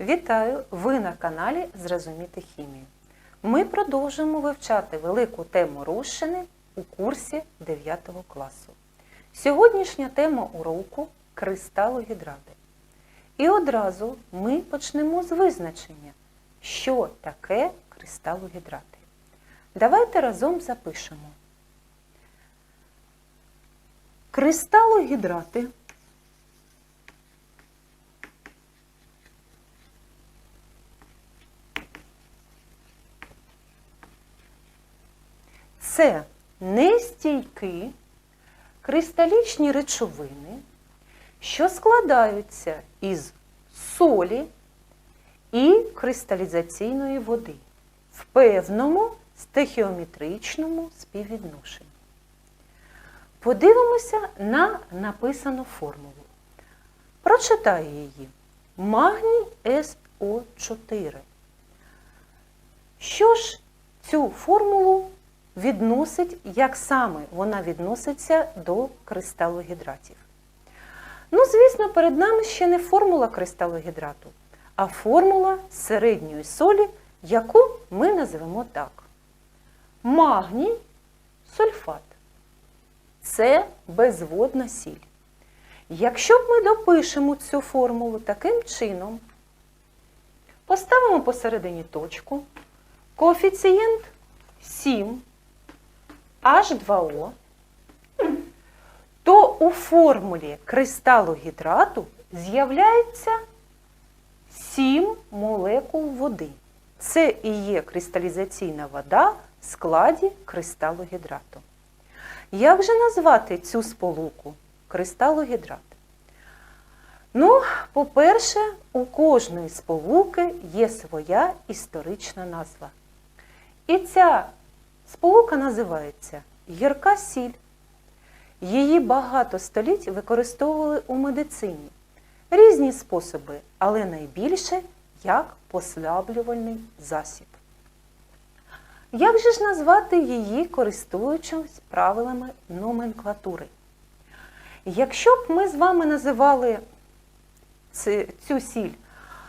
Вітаю! Ви на каналі Зрозуміти хімію. Ми продовжуємо вивчати велику тему розчини у курсі 9 класу. Сьогоднішня тема уроку кристалогідрати. І одразу ми почнемо з визначення, що таке кристалогідрати. Давайте разом запишемо. Кристалогідрати це нестійкі кристалічні речовини, що складаються із солі і кристалізаційної води в певному стихіометричному співвідношенні. Подивимося на написану формулу. Прочитаю її. Магній СО4. Що ж цю формулу відносить, як саме вона відноситься до кристалогідратів? Ну, звісно, перед нами ще не формула кристалогідрату, а формула середньої солі, яку ми назвемо так. Магній сульфат. Це безводна сіль. Якщо б ми допишемо цю формулу таким чином, поставимо посередині точку, коефіцієнт 7 H2O, то у формулі кристалогідрату з'являється 7 молекул води. Це і є кристалізаційна вода в складі кристалогідрату. Як же назвати цю сполуку кристалогідрат? Ну, по-перше, у кожної сполуки є своя історична назва. І ця сполука називається гірка сіль. Її багато століть використовували у медицині. Різні способи, але найбільше як послаблювальний засіб. Як же ж назвати її, користуючись правилами номенклатури? Якщо б ми з вами називали цю сіль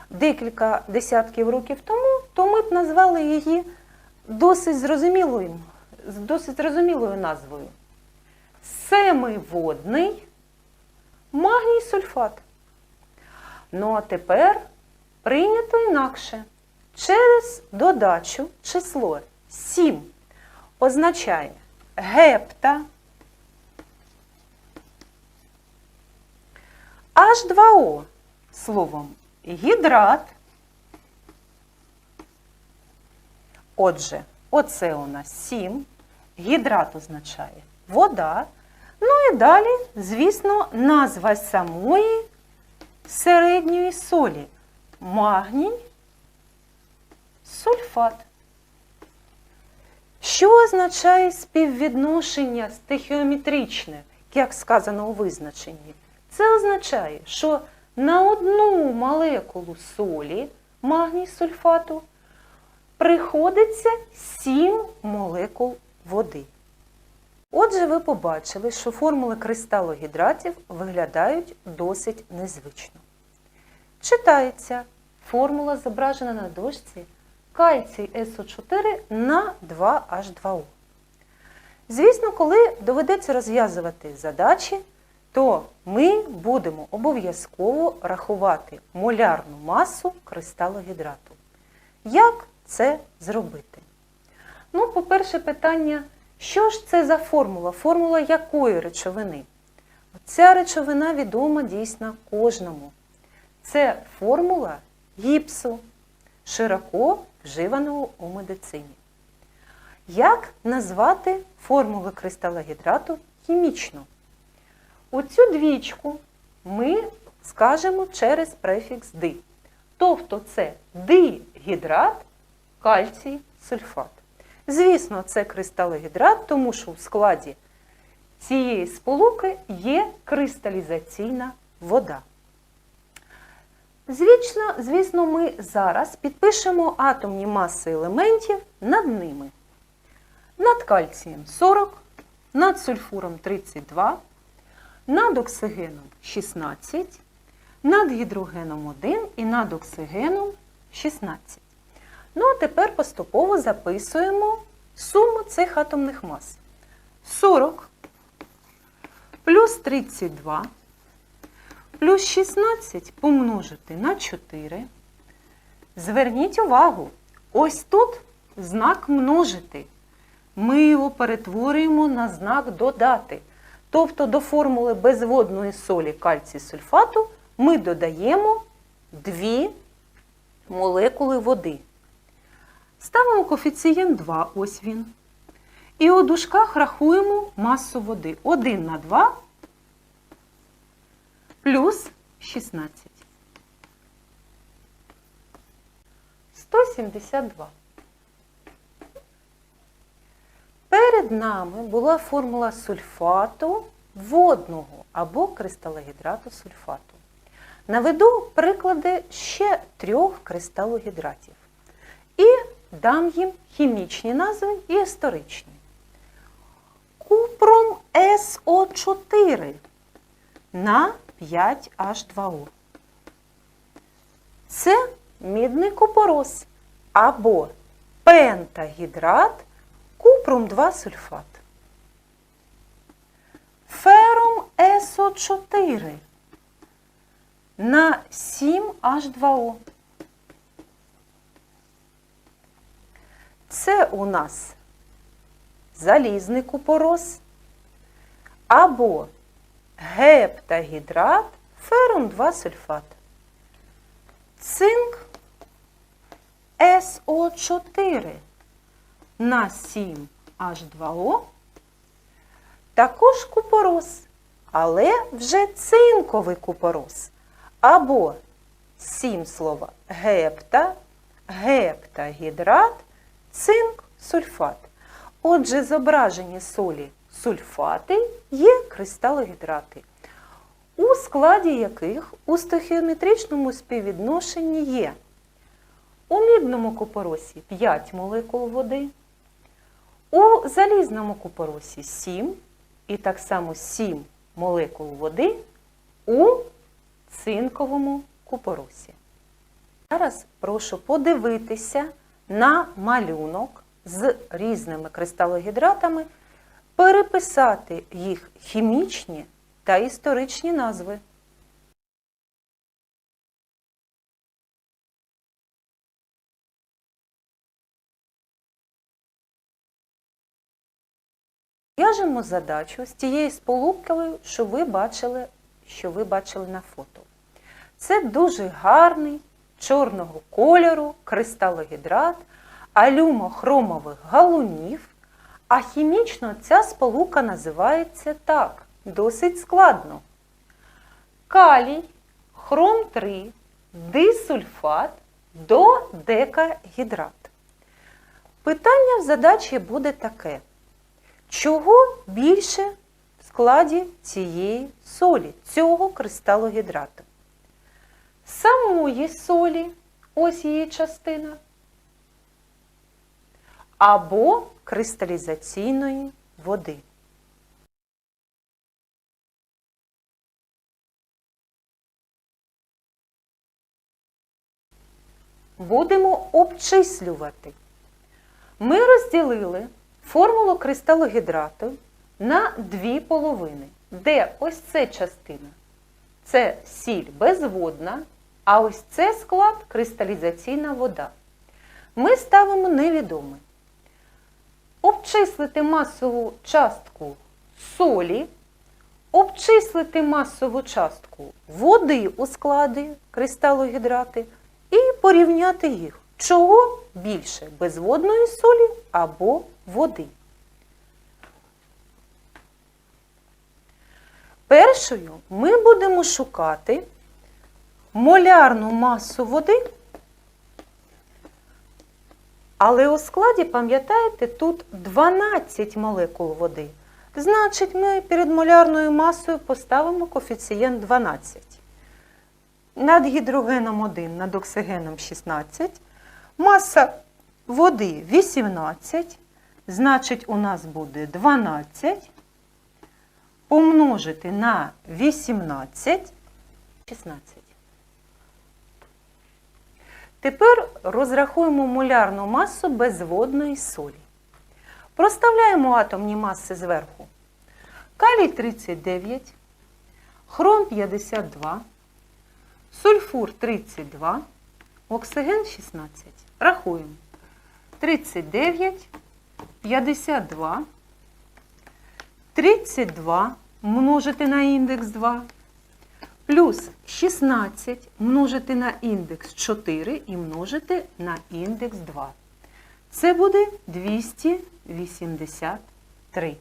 декілька десятків років тому, то ми б назвали її досить зрозумілою, з досить зрозумілою назвою. Семиводний магній сульфат. Ну а тепер прийнято інакше. Через додачу число 7 означає гепта H2O словом гідрат. Отже, оце у нас 7. Гідрат означає вода. Ну і далі, звісно, назва самої середньої солі магній сульфат. Що означає співвідношення стихіометричне, як сказано у визначенні? Це означає, що на одну молекулу солі магній сульфату приходиться 7 молекул води. Отже, ви побачили, що формули кристалогідратів виглядають досить незвично. Читається формула зображена на дошці кальцій СО4 на 2H2O. Звісно, коли доведеться розв'язувати задачі, то ми будемо обов'язково рахувати молярну масу кристалогідрату. Як це зробити? Ну, по-перше, питання, що ж це за формула? Формула якої речовини? Ця речовина відома дійсно кожному. Це формула гіпсу, широко вживаного у медицині. Як назвати формулу кристалогідрату хімічно? Оцю двічку ми скажемо через префікс ди. Тобто це дигідрат, кальцій, сульфат. Звісно, це кристалогідрат, тому що в складі цієї сполуки є кристалізаційна вода. Звісно, звісно, ми зараз підпишемо атомні маси елементів над ними. Над кальцієм 40, над сульфуром 32, над оксигеном 16, над гідрогеном 1 і над оксигеном 16. Ну, а тепер поступово записуємо суму цих атомних мас. 40 плюс 32 плюс 16 помножити на 4. Зверніть увагу, ось тут знак множити. Ми його перетворюємо на знак додати. Тобто до формули безводної солі кальцій сульфату ми додаємо 2 молекули води. Ставимо коефіцієнт 2, ось він. І у дужках рахуємо масу води. 1 на 2 плюс 16. 172. Перед нами була формула сульфату водного або кристалогідрату сульфату. Наведу приклади ще трьох кристалогідратів. І дам їм хімічні назви і історичні. Купром СО4 на 5H2O. Це мідний купорос або пентагідрат купром 2 сульфат. Фером СО4 на 7H2O. Це у нас залізний купорос або гептагідрат ферум 2 сульфат. Цинк СО4 на 7H2O. Також купорос, але вже цинковий купорос. Або сім слова гепта, гептагідрат, цинк, сульфат. Отже, зображені солі сульфати є кристалогідрати, у складі яких у стохіометричному співвідношенні є у мідному купоросі 5 молекул води, у залізному купоросі 7 і так само 7 молекул води у цинковому купоросі. Зараз прошу подивитися на малюнок з різними кристалогідратами, переписати їх хімічні та історичні назви. В'яжемо задачу з тією сполукою, що ви бачили, що ви бачили на фото. Це дуже гарний чорного кольору кристалогідрат алюмохромових галунів, а хімічно ця сполука називається так, досить складно. Калій, хром 3, дисульфат до декагідрат. Питання в задачі буде таке. Чого більше в складі цієї солі, цього кристалогідрату? Самої солі, ось її частина, або кристалізаційної води. Будемо обчислювати. Ми розділили формулу кристалогідрату на дві половини, де ось це частина це сіль безводна, а ось це склад кристалізаційна вода. Ми ставимо невідоме. Обчислити масову частку солі, обчислити масову частку води у складі кристалогідрати і порівняти їх. Чого більше безводної солі або води. Першою ми будемо шукати молярну масу води, але у складі, пам'ятаєте, тут 12 молекул води. Значить, ми перед молярною масою поставимо коефіцієнт 12. Над гідрогеном 1, над оксигеном 16. Маса води 18. Значить, у нас буде 12 помножити на 18, 16. Тепер розрахуємо молярну масу безводної солі. Проставляємо атомні маси зверху. Калій 39, хром 52, сульфур 32, оксиген 16. Рахуємо. 39, 52, 32 множити на індекс 2, плюс 16 множити на індекс 4 і множити на індекс 2. Це буде 283.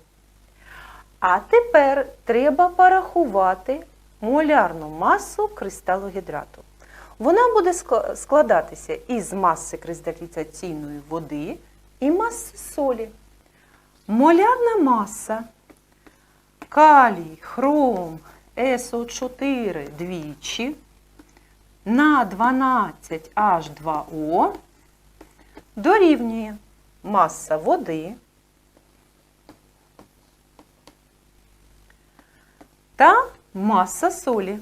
А тепер треба порахувати молярну масу кристалогідрату. Вона буде складатися із маси кристалізаційної води і маси солі. Молярна маса калій, хром, СО4 двічі на 12H2O дорівнює маса води та маса солі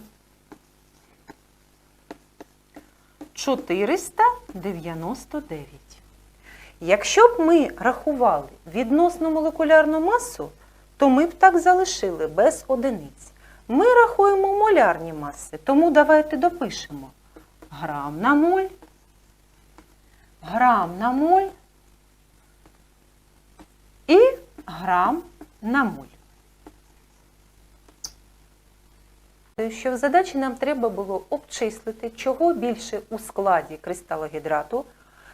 499. Якщо б ми рахували відносну молекулярну масу, то ми б так залишили без одиниць. Ми рахуємо молярні маси, тому давайте допишемо грам на моль, грам на моль і грам на моль. Що в задачі нам треба було обчислити, чого більше у складі кристалогідрату,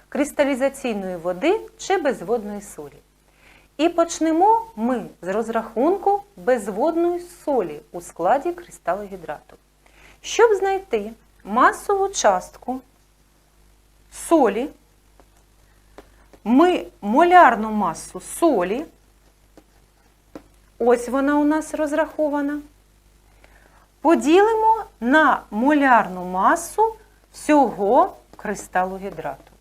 кристалізаційної води чи безводної солі. І почнемо ми з розрахунку безводної солі у складі кристалогідрату. Щоб знайти масову частку солі, ми молярну масу солі, ось вона у нас розрахована, поділимо на молярну масу всього кристалогідрату.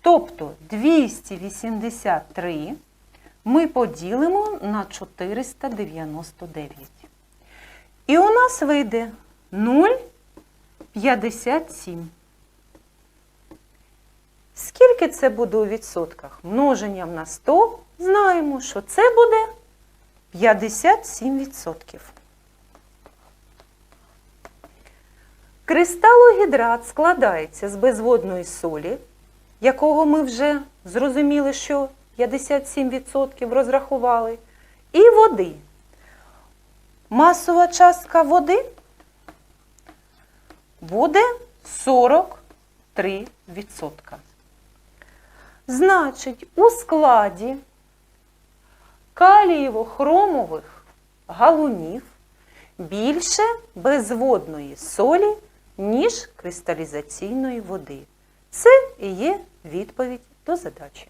Тобто 283 ми поділимо на 499. І у нас вийде 0,57. Скільки це буде у відсотках? Множенням на 100 знаємо, що це буде 57%. Кристалогідрат складається з безводної солі, якого ми вже зрозуміли, що 57% розрахували, і води. Масова частка води буде 43%. Значить, у складі калієво-хромових галунів більше безводної солі, ніж кристалізаційної води. Це і є відповідь до задачі.